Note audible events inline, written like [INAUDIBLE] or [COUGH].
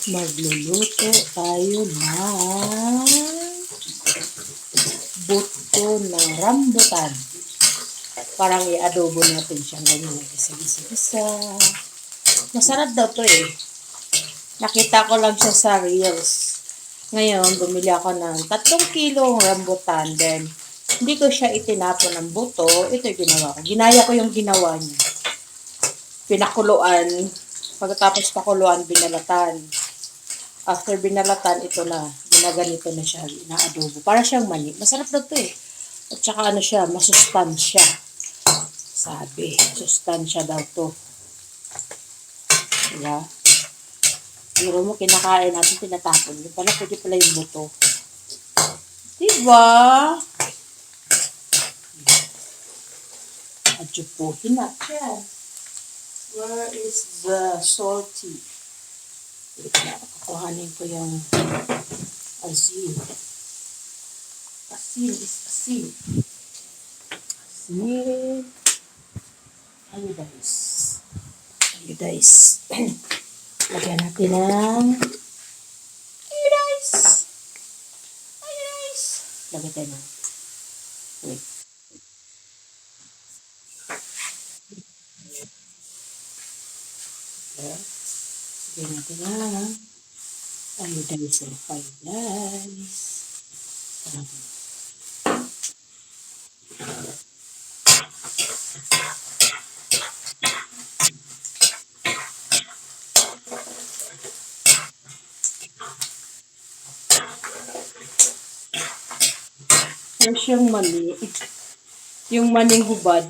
Magluluto tayo ng buto ng rambutan. Parang i-adobo natin siya ganyan. Gisa-gisa-gisa. Masarap daw to eh. Nakita ko lang siya sa Reels. Ngayon, bumili ako ng 3 kilong rambutan. Then, hindi ko siya itinapon ng buto. Ito yung ginawa ko. Ginaya ko yung ginawa niya. Pinakuluan. Pagkatapos pakuluan, binalatan. After binalatan, ito na. Ginaganito na siya. Inaadobo. Para siyang mani. Masarap na to eh. At saka ano siya, masustansya. Sabi, sustansya daw to. Diba? Biro mo, kinakain natin, tinatapon. Yung pala, pwede pala yung buto. Diba? Adjupuhin natin. Where is the salty? Kukuhanin ko yung asin. Asin is asin. Asin. Iodize. [CLEARS THROAT] Iodize. Lagyan natin ng iodize. Iodize. Lagyan tayo ng wait. Okay. Lagyan natin ng iodize or iodize. Tama. Fresh yung mani. Yung maning hubad.